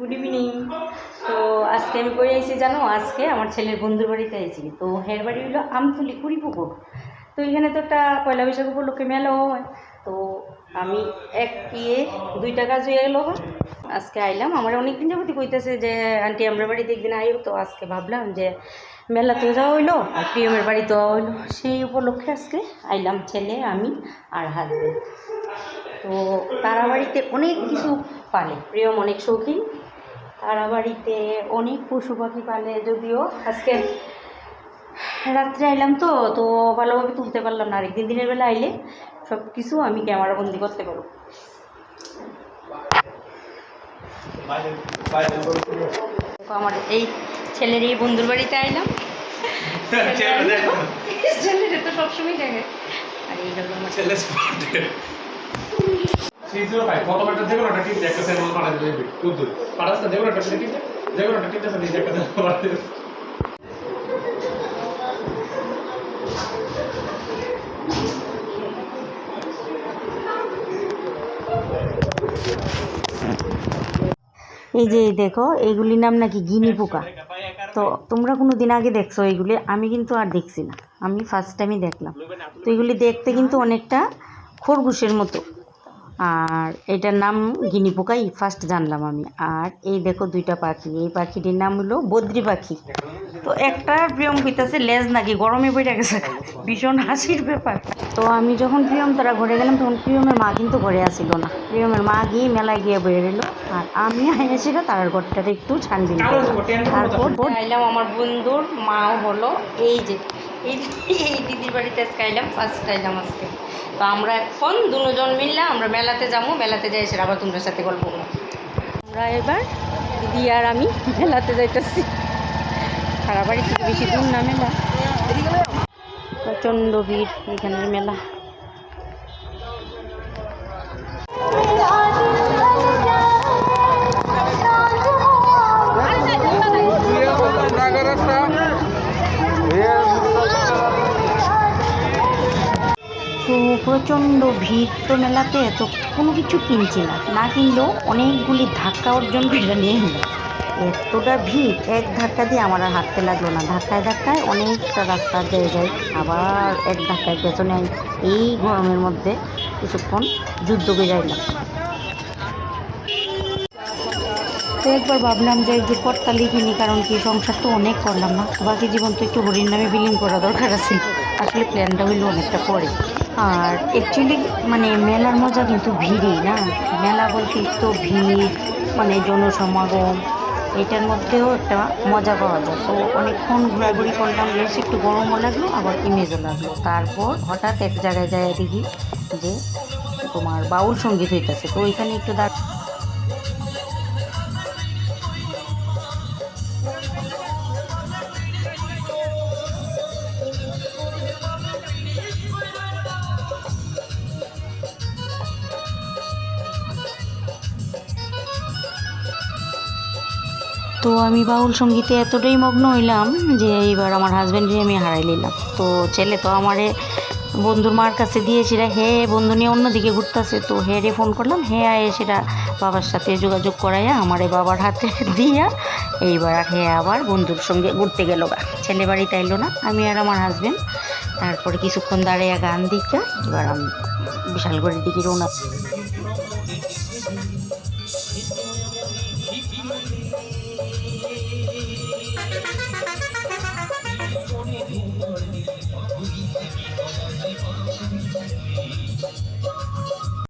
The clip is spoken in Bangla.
গুড ইভিনিং তো আজকে আমি কই আইছি, জানো? আজকে আমার ছেলের বন্ধুর বাড়িতে আইছি। তো হের বাড়ি হলো আমতুলি কুড়িপুকুর। তো এখানে তো একটা পয়লা বৈশাখ উপলক্ষে মেলা হয়। তো আমি এক ইয়ে দুই টাকা জুয়ে গেল আজকে আইলাম। আমার অনেকদিন যাবতই কইতেছে যে, আন্টি, আমরা বাড়িতে একদিন আইব তো আজকে ভাবলাম যে, মেলাতেও যাওয়া হইল আর প্রিয়মের বাড়ি যাওয়া হইল। সেই উপলক্ষে আজকে আইলাম ছেলে, আমি আর হাজবেন্ড তো তারা বাড়িতে অনেক কিছু পালে। প্রিয়ম অনেক শৌখিন। তারা বাড়িতে অনেক পশু পাখি পালে যদিও আজকে রাত্রে আইলাম তো তো ভালোভাবে তুলতে পারলাম না। আরেকদিন দিনের বেলা আইলে সব কিছু আমি ক্যামেরা বন্দি করতে পারব। আমার এই ছেলের এই বন্ধুর বাড়িতে আইলাম। ছেলের তো সবসময় দেখে আর এই হলো আমার ছেলে যে এই যে দেখো, এইগুলির নাম নাকি গিনি পোকা। তো তোমরা কোনো দিন আগে দেখছ এইগুলি, আমি কিন্তু আর দেখছি না। আমি ফার্স্ট টাইমই দেখলাম। তো এগুলি দেখতে কিন্তু অনেকটা খরগোশের মতো। আর এটার নাম গিনি পোকাই ফার্স্ট জানলাম আমি। আর এই দেখো দুইটা পাখি, এই পাখিটির নাম হলো বদ্রি পাখি। তো একটা প্রিয়ম হইতাছে লেজ নাকি গরমে পড়ে গেছে। ভীষণ হাসির ব্যাপার। তো আমি যখন প্রিয়ম তারা ঘরে গেলাম, তখন প্রিয়মের মা কিন্তু ঘরে আসিল না। প্রিয়মের মা গিয়ে মেলায় গিয়ে বের এলো আর আমি আইনেছিল তার ঘরটাতে একটু ছানবিন তারপর আমার বন্ধুর মাও হলো, এই যে এই এই দিদির বাড়িতে আজকে আইলাম ফার্স্ট আইলাম আজকে। তো আমরা এখন দুজন মিললাম, আমরা মেলাতে যাব, মেলাতে যাই এসে আবার তোমার সাথে গল্প করব। আমরা এবার দিদি আর আমি মেলাতে যাইতেছি। সারা বাড়ি থেকে বেশি দূর না মেলা। প্রচণ্ড ভিড় এখানের মেলা। প্রচণ্ড ভিড়। তো মেলাতে তো কোনো কিছু কিনছি না। না কিনলেও অনেকগুলি ধাক্কা অর্জন করে নিয়ে এলো। এতটা ভিড়, এক ধাক্কা দিয়ে আমার আর হাঁটতে লাগল না। ধাক্কায় ধাক্কায় অনেকটা রাস্তার যায় আবার এক ধাক্কায় পেছনে এই গরমের মধ্যে কিছুক্ষণ যুদ্ধ করে যাইলাম। তো একবার ভাবলাম যে যে পটকালি কিনি কারণ কি সংসার তো অনেক করলাম না। বাকি জীবন তো একটু হরিণ নামে বিলীন করা দরকার আছে। আসলে প্ল্যানটা হইল অনেকটা পরে। আর অ্যাকচুয়ালি মানে মেলার মজা কিন্তু ভিড়ই না? মেলা বলতে তো ভিড় মানে জনসমাগম, এটার মধ্যেও একটা মজা পাওয়া যায়। তো অনেকক্ষণ ঘোরাঘুরি করলাম, বেশ একটু গরমও লাগল, আবার ইমেজও লাগল। তারপর হঠাৎ এক জায়গায় যায় দেখি যে তোমার বাউল সংগীত হইতেছে। তো ওইখানে একটু দাঁড় তো আমি বাউল সঙ্গীতে এতটাই মগ্ন হইলাম যে এইবার আমার হাজব্যান্ডকে আমি হারাই নিলাম। তো ছেলে তো আমারে বন্ধুর মার কাছে দিয়েছিল হে বন্ধু নিয়ে অন্যদিকে ঘুরতেছে। তো হে রে ফোন করলাম, হে আয়ে সেটা বাবার সাথে যোগাযোগ করাইয়া আমারে বাবার হাতে দিয়া এইবার আর হে আবার বন্ধুর সঙ্গে ঘুরতে গেল গা। ছেলে বাড়িতে এলো না, আমি আর আমার হাজব্যান্ড তারপরে কিছুক্ষণ দাঁড়াইয়া গান দিকে এবার আমি বিশালগড়ের দিকে রওনা। হৃদয় মনে হৃদয়